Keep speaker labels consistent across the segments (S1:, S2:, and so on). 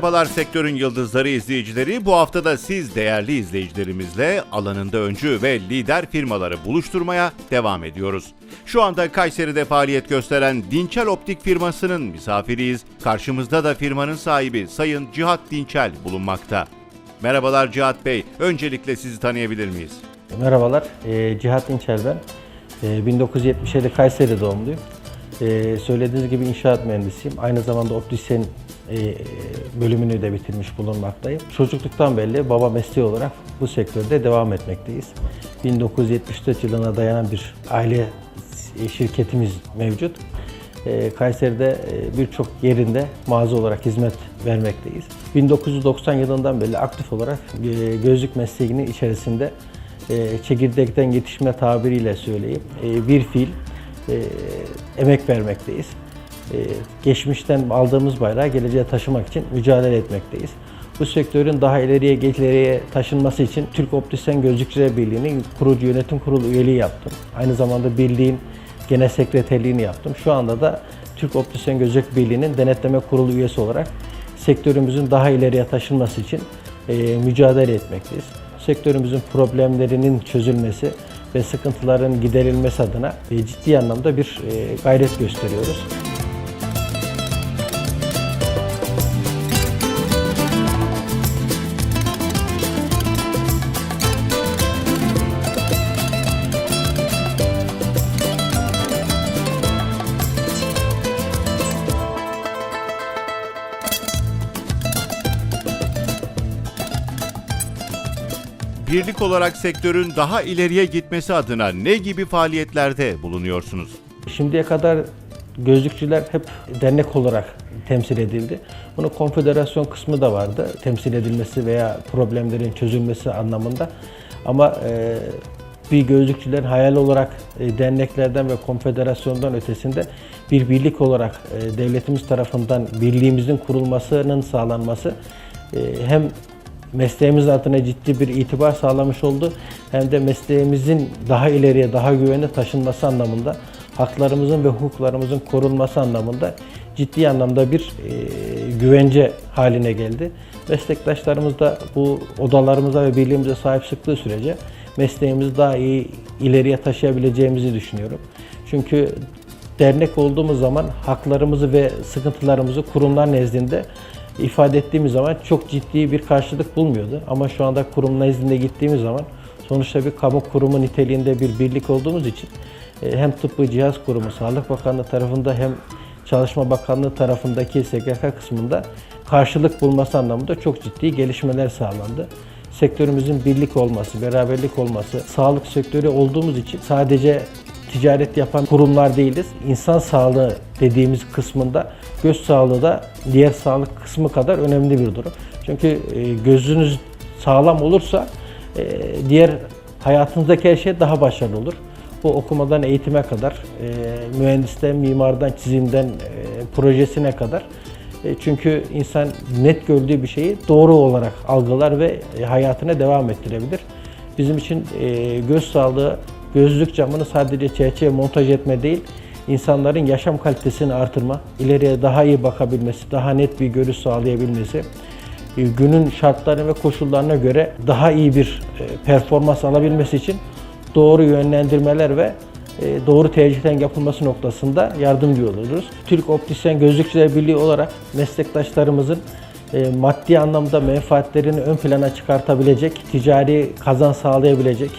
S1: Merhabalar sektörün yıldızları izleyicileri. Bu hafta da siz değerli izleyicilerimizle alanında öncü ve lider firmaları buluşturmaya devam ediyoruz. Şu anda Kayseri'de faaliyet gösteren Dinçel Optik firmasının misafiriyiz. Karşımızda da firmanın sahibi Sayın Cihat Dinçel bulunmakta. Merhabalar Cihat Bey. Öncelikle sizi tanıyabilir miyiz?
S2: Merhabalar, e, Cihat İnçer ben. E, 1977 Kayseri doğumluyum. E, söylediğiniz gibi inşaat mühendisiyim. Aynı zamanda optisyen e, bölümünü de bitirmiş bulunmaktayım. Çocukluktan belli baba mesleği olarak bu sektörde devam etmekteyiz. 1974 yılına dayanan bir aile şirketimiz mevcut. E, Kayseri'de e, birçok yerinde mağaza olarak hizmet vermekteyiz. 1990 yılından beri aktif olarak e, gözlük mesleğinin içerisinde e, çekirdekten yetişme tabiriyle söyleyeyim. Bir fil e, emek vermekteyiz. E, geçmişten aldığımız bayrağı geleceğe taşımak için mücadele etmekteyiz. Bu sektörün daha ileriye ileriye taşınması için Türk Optisyen Gözlükçüler Birliği'nin kurucu yönetim kurulu üyeliği yaptım. Aynı zamanda birliğin genel sekreterliğini yaptım. Şu anda da Türk Optisyen Gözlük Birliği'nin denetleme kurulu üyesi olarak sektörümüzün daha ileriye taşınması için e, mücadele etmekteyiz. Sektörümüzün problemlerinin çözülmesi ve sıkıntıların giderilmesi adına e, ciddi anlamda bir e, gayret gösteriyoruz.
S1: Birlik olarak sektörün daha ileriye gitmesi adına ne gibi faaliyetlerde bulunuyorsunuz?
S2: Şimdiye kadar gözlükçüler hep dernek olarak temsil edildi. Bunun konfederasyon kısmı da vardı. Temsil edilmesi veya problemlerin çözülmesi anlamında. Ama e, bir gözlükçülerin hayal olarak e, derneklerden ve konfederasyondan ötesinde bir birlik olarak e, devletimiz tarafından birliğimizin kurulmasının sağlanması e, hem mesleğimiz adına ciddi bir itibar sağlamış oldu. Hem de mesleğimizin daha ileriye, daha güvene taşınması anlamında, haklarımızın ve hukuklarımızın korunması anlamında ciddi anlamda bir e, güvence haline geldi. Meslektaşlarımız da bu odalarımıza ve birliğimize sahip çıktığı sürece mesleğimizi daha iyi ileriye taşıyabileceğimizi düşünüyorum. Çünkü dernek olduğumuz zaman haklarımızı ve sıkıntılarımızı kurumlar nezdinde ifade ettiğimiz zaman çok ciddi bir karşılık bulmuyordu. Ama şu anda kurum nezdinde gittiğimiz zaman sonuçta bir kamu kurumu niteliğinde bir birlik olduğumuz için e, hem Tıbbı Cihaz Kurumu, Sağlık Bakanlığı tarafında hem Çalışma Bakanlığı tarafındaki SGK kısmında karşılık bulması anlamında çok ciddi gelişmeler sağlandı. Sektörümüzün birlik olması, beraberlik olması, sağlık sektörü olduğumuz için sadece ticaret yapan kurumlar değiliz. İnsan sağlığı dediğimiz kısmında göz sağlığı da diğer sağlık kısmı kadar önemli bir durum. Çünkü e, gözünüz sağlam olursa e, diğer hayatınızdaki her şey daha başarılı olur. Bu okumadan eğitime kadar, e, mühendisten, mimardan, çizimden, projesine kadar. Çünkü insan net gördüğü bir şeyi doğru olarak algılar ve hayatına devam ettirebilir. Bizim için göz sağlığı, gözlük camını sadece çerçeve montaj etme değil, insanların yaşam kalitesini artırma, ileriye daha iyi bakabilmesi, daha net bir görüş sağlayabilmesi, e, günün şartlarına ve koşullarına göre daha iyi bir e, performans alabilmesi için doğru yönlendirmeler ve e, doğru tercihlerin yapılması noktasında yardımcı oluruz. Türk Optisyen Gözlükçüler Birliği olarak meslektaşlarımızın maddi anlamda menfaatlerini ön plana çıkartabilecek, ticari kazan sağlayabilecek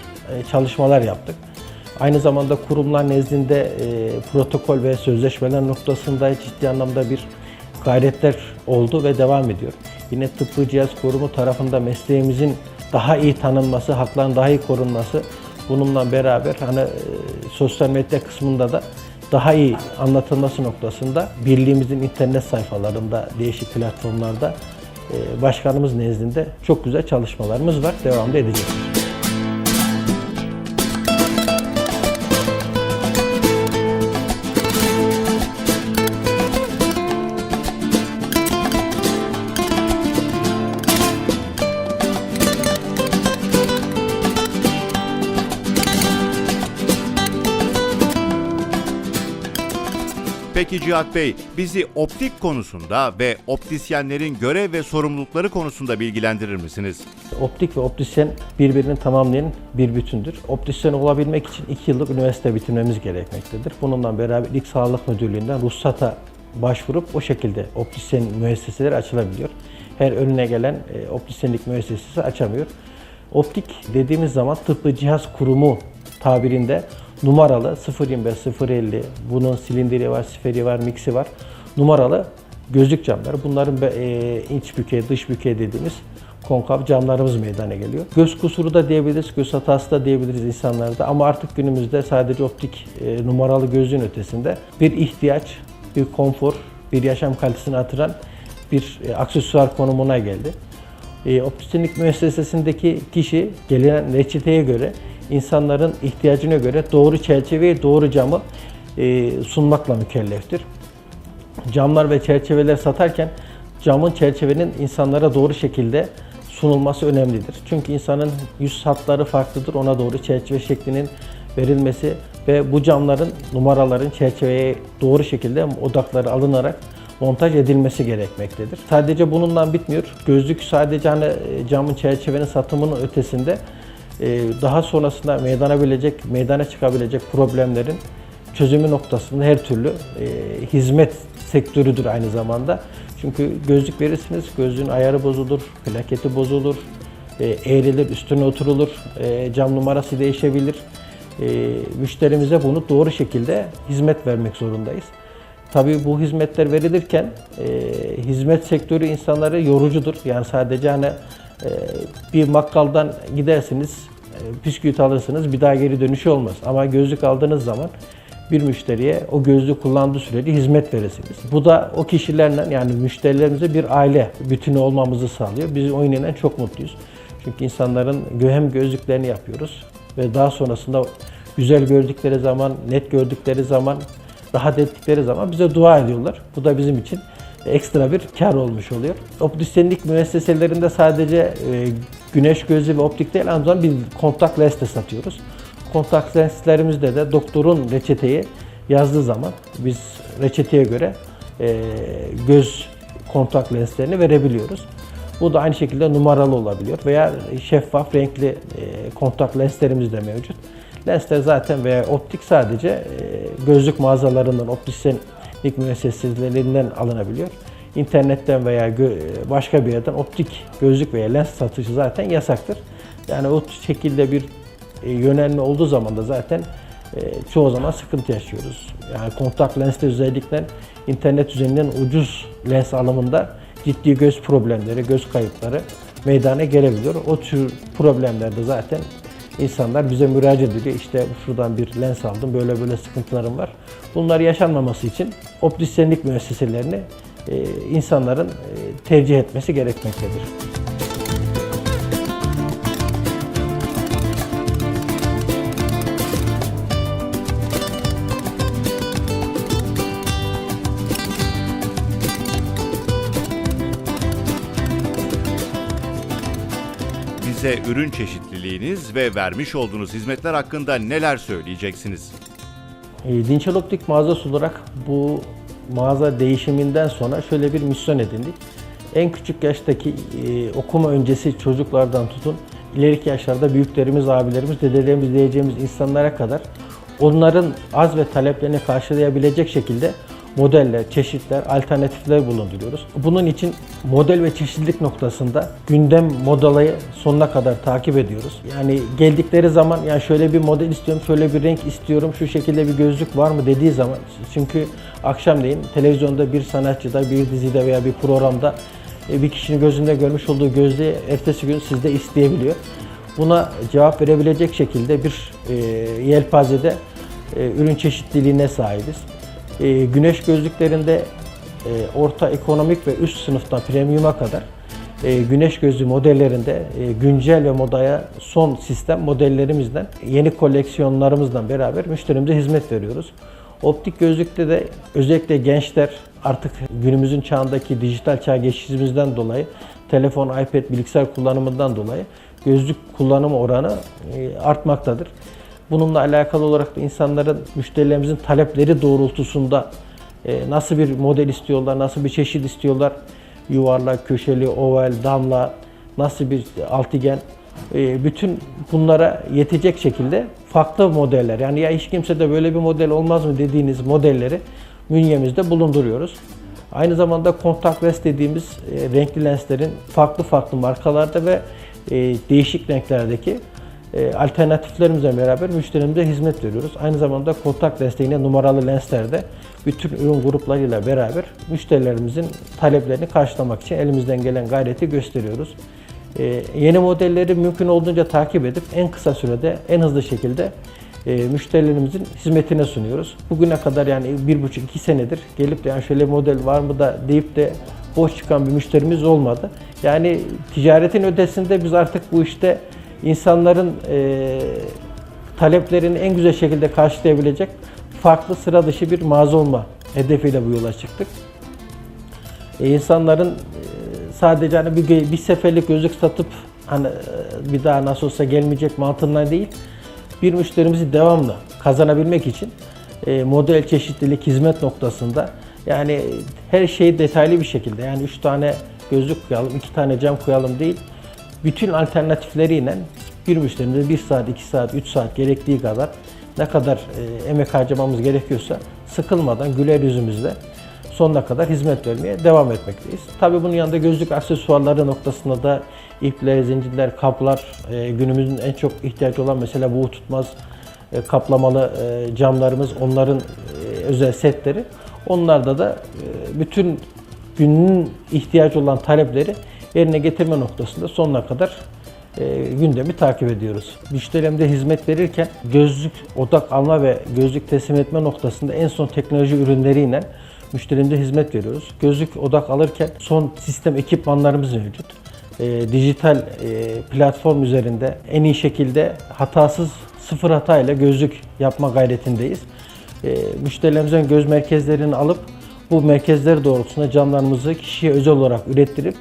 S2: çalışmalar yaptık. Aynı zamanda kurumlar nezdinde e, protokol ve sözleşmeler noktasında ciddi anlamda bir gayretler oldu ve devam ediyor. Yine Tıbbı Cihaz Kurumu tarafında mesleğimizin daha iyi tanınması, hakların daha iyi korunması bununla beraber hani e, sosyal medya kısmında da daha iyi anlatılması noktasında birliğimizin internet sayfalarında, değişik platformlarda e, başkanımız nezdinde çok güzel çalışmalarımız var. Devam da edeceğiz.
S1: Peki Cihat Bey, bizi optik konusunda ve optisyenlerin görev ve sorumlulukları konusunda bilgilendirir misiniz?
S2: Optik ve optisyen birbirini tamamlayan bir bütündür. Optisyen olabilmek için 2 yıllık üniversite bitirmemiz gerekmektedir. Bununla beraber İlk Sağlık Müdürlüğü'nden ruhsata başvurup o şekilde optisyen müesseseleri açılabiliyor. Her önüne gelen e, optisyenlik müessesesi açamıyor. Optik dediğimiz zaman tıbbi cihaz kurumu tabirinde numaralı 0.25, 0.50 bunun silindiri var, siferi var, miksi var. Numaralı gözlük camları. Bunların e, iç bükey, dış bükey dediğimiz konkav camlarımız meydana geliyor. Göz kusuru da diyebiliriz, göz hatası da diyebiliriz insanlarda ama artık günümüzde sadece optik e, numaralı gözlüğün ötesinde bir ihtiyaç, bir konfor, bir yaşam kalitesini artıran bir e, aksesuar konumuna geldi. E, optisyenlik müessesesindeki kişi gelen reçeteye göre insanların ihtiyacına göre doğru çerçeveyi, doğru camı e, sunmakla mükelleftir camlar ve çerçeveler satarken camın çerçevenin insanlara doğru şekilde sunulması önemlidir. Çünkü insanın yüz hatları farklıdır. Ona doğru çerçeve şeklinin verilmesi ve bu camların numaraların çerçeveye doğru şekilde odakları alınarak montaj edilmesi gerekmektedir. Sadece bununla bitmiyor. Gözlük sadece hani e, camın çerçevenin satımının ötesinde daha sonrasında meydana bilecek, meydana çıkabilecek problemlerin çözümü noktasında her türlü e, hizmet sektörüdür aynı zamanda. Çünkü gözlük verirsiniz, gözlüğün ayarı bozulur, plaketi bozulur, e, eğrilir, üstüne oturulur, e, cam numarası değişebilir. E, müşterimize bunu doğru şekilde hizmet vermek zorundayız. Tabii bu hizmetler verilirken e, hizmet sektörü insanları yorucudur. Yani sadece hani e, bir makkaldan gidersiniz, e, bisküvit alırsınız, bir daha geri dönüşü olmaz. Ama gözlük aldığınız zaman bir müşteriye o gözlüğü kullandığı sürece hizmet verirsiniz. Bu da o kişilerle yani müşterilerimize bir aile bütünü olmamızı sağlıyor. Biz o yönden çok mutluyuz. Çünkü insanların hem gözlüklerini yapıyoruz ve daha sonrasında güzel gördükleri zaman, net gördükleri zaman, rahat ettikleri zaman bize dua ediyorlar. Bu da bizim için ekstra bir kar olmuş oluyor. Optisyenlik müesseselerinde sadece e, güneş gözü ve optik değil aynı zamanda bir kontak lens de satıyoruz. Kontak lenslerimizde de doktorun reçeteyi yazdığı zaman biz reçeteye göre e, göz kontak lenslerini verebiliyoruz. Bu da aynı şekilde numaralı olabiliyor veya şeffaf renkli e, kontak lenslerimiz de mevcut. Lensler zaten veya optik sadece gözlük mağazalarından, optisyenlik müesseselerinden alınabiliyor. İnternetten veya başka bir yerden optik gözlük veya lens satışı zaten yasaktır. Yani o şekilde bir e, yönelme olduğu zaman da zaten e, çoğu zaman sıkıntı yaşıyoruz. Yani kontak lensle özellikle internet üzerinden ucuz lens alımında ciddi göz problemleri, göz kayıpları meydana gelebiliyor. O tür problemlerde zaten insanlar bize müracaat ediyor. İşte şuradan bir lens aldım, böyle böyle sıkıntılarım var. Bunlar yaşanmaması için optisyenlik müesseselerini e, insanların e, tercih etmesi gerekmektedir.
S1: Bize ürün çeşitliliğiniz ve vermiş olduğunuz hizmetler hakkında neler söyleyeceksiniz?
S2: Dinçel Optik mağazası olarak bu mağaza değişiminden sonra şöyle bir misyon edindik. En küçük yaştaki e, okuma öncesi çocuklardan tutun, ileriki yaşlarda büyüklerimiz, abilerimiz, dedelerimiz diyeceğimiz insanlara kadar onların az ve taleplerini karşılayabilecek şekilde modeller, çeşitler, alternatifler bulunduruyoruz. Bunun için model ve çeşitlilik noktasında gündem modalayı sonuna kadar takip ediyoruz. Yani geldikleri zaman ya şöyle bir model istiyorum, şöyle bir renk istiyorum, şu şekilde bir gözlük var mı dediği zaman çünkü akşamleyin televizyonda bir sanatçıda, bir dizide veya bir programda e, bir kişinin gözünde görmüş olduğu gözlüğü ertesi gün sizde isteyebiliyor. Buna cevap verebilecek şekilde bir e, yelpazede e, ürün çeşitliliğine sahibiz. E, güneş gözlüklerinde e, orta ekonomik ve üst sınıftan premium'a kadar e, güneş gözlüğü modellerinde e, güncel ve modaya son sistem modellerimizden yeni koleksiyonlarımızla beraber müşterimize hizmet veriyoruz. Optik gözlükte de özellikle gençler artık günümüzün çağındaki dijital çağ geçişimizden dolayı telefon, iPad, bilgisayar kullanımından dolayı gözlük kullanım oranı artmaktadır. Bununla alakalı olarak da insanların, müşterilerimizin talepleri doğrultusunda e, nasıl bir model istiyorlar, nasıl bir çeşit istiyorlar. Yuvarlak, köşeli, oval, damla, nasıl bir altıgen. E, bütün bunlara yetecek şekilde farklı modeller. Yani ya hiç kimse de böyle bir model olmaz mı dediğiniz modelleri bünyemizde bulunduruyoruz. Aynı zamanda kontak lens dediğimiz e, renkli lenslerin farklı farklı markalarda ve değişik renklerdeki e, alternatiflerimizle beraber müşterimize hizmet veriyoruz. Aynı zamanda kontak lensle yine numaralı lenslerde bütün ürün gruplarıyla beraber müşterilerimizin taleplerini karşılamak için elimizden gelen gayreti gösteriyoruz. E, yeni modelleri mümkün olduğunca takip edip en kısa sürede en hızlı şekilde e, müşterilerimizin hizmetine sunuyoruz. Bugüne kadar yani bir buçuk iki senedir gelip de yani şöyle model var mı da deyip de boş çıkan bir müşterimiz olmadı. Yani ticaretin ötesinde biz artık bu işte insanların e, taleplerini en güzel şekilde karşılayabilecek farklı sıra dışı bir mağaza olma hedefiyle bu yola çıktık. E, insanların e, sadece hani bir, bir seferlik gözlük satıp hani e, bir daha nasıl olsa gelmeyecek mantığından değil, bir müşterimizi devamlı kazanabilmek için e, model çeşitlilik hizmet noktasında yani her şeyi detaylı bir şekilde yani 3 tane gözlük koyalım, 2 tane cam koyalım değil, bütün alternatifleriyle bir müşterimize 1 saat, 2 saat, 3 saat gerektiği kadar ne kadar e, emek harcamamız gerekiyorsa sıkılmadan güler yüzümüzle sonuna kadar hizmet vermeye devam etmekteyiz. Tabii bunun yanında gözlük aksesuarları noktasında da ipler, zincirler, kaplar e, günümüzün en çok ihtiyacı olan mesela buğu tutmaz e, kaplamalı camlarımız, onların özel setleri. Onlarda da bütün günün ihtiyacı olan talepleri yerine getirme noktasında sonuna kadar e, gündemi takip ediyoruz. Müşterilerimize hizmet verirken gözlük odak alma ve gözlük teslim etme noktasında en son teknoloji ürünleriyle müşterimize hizmet veriyoruz. Gözlük odak alırken son sistem ekipmanlarımız mevcut. E, dijital e, platform üzerinde en iyi şekilde hatasız sıfır hata ile gözlük yapma gayretindeyiz. E, müşterilerimizin göz merkezlerini alıp bu merkezler doğrultusunda camlarımızı kişiye özel olarak ürettirip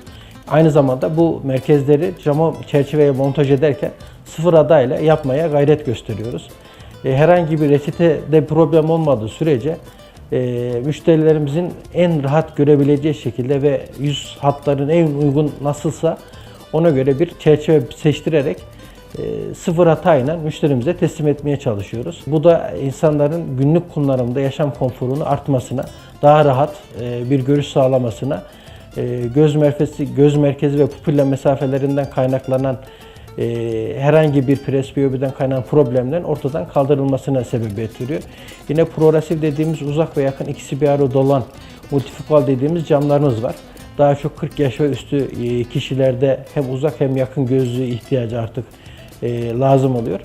S2: aynı zamanda bu merkezleri cama çerçeveye montaj ederken sıfır ile yapmaya gayret gösteriyoruz. E, herhangi bir reçetede problem olmadığı sürece e, müşterilerimizin en rahat görebileceği şekilde ve yüz hatların en uygun nasılsa ona göre bir çerçeve seçtirerek e, sıfır hatayla müşterimize teslim etmeye çalışıyoruz. Bu da insanların günlük kullanımda yaşam konforunu artmasına, daha rahat bir görüş sağlamasına, göz merkezi, göz merkezi ve pupille mesafelerinden kaynaklanan e, herhangi bir presbiyopiden kaynaklanan problemlerin ortadan kaldırılmasına sebebiyet veriyor. Yine progresif dediğimiz uzak ve yakın ikisi bir arada olan multifokal dediğimiz camlarımız var. Daha çok 40 yaş ve üstü e, kişilerde hem uzak hem yakın gözlüğü ihtiyacı artık e, lazım oluyor.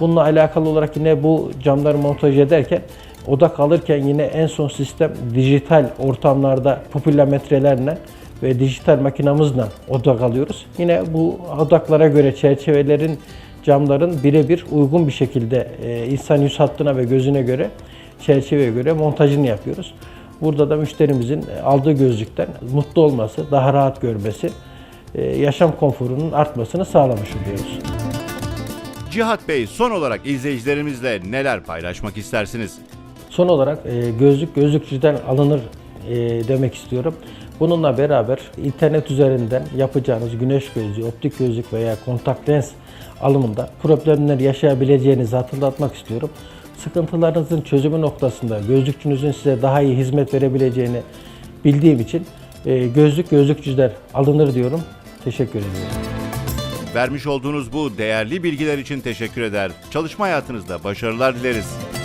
S2: Bununla alakalı olarak yine bu camları montaj ederken odak alırken yine en son sistem dijital ortamlarda pupillometrelerle ve dijital makinamızla odak alıyoruz. Yine bu odaklara göre çerçevelerin, camların birebir uygun bir şekilde e, insan yüz hattına ve gözüne göre çerçeveye göre montajını yapıyoruz. Burada da müşterimizin aldığı gözlükten mutlu olması, daha rahat görmesi, e, yaşam konforunun artmasını sağlamış oluyoruz.
S1: Cihat Bey son olarak izleyicilerimizle neler paylaşmak istersiniz?
S2: Son olarak e, gözlük gözlükçüden alınır e, demek istiyorum. Bununla beraber internet üzerinden yapacağınız güneş gözlüğü, optik gözlük veya kontak lens alımında problemler yaşayabileceğinizi hatırlatmak istiyorum. Sıkıntılarınızın çözümü noktasında gözlükçünüzün size daha iyi hizmet verebileceğini bildiğim için e, gözlük gözlükçüler alınır diyorum. Teşekkür ediyorum.
S1: Vermiş olduğunuz bu değerli bilgiler için teşekkür eder. Çalışma hayatınızda başarılar dileriz.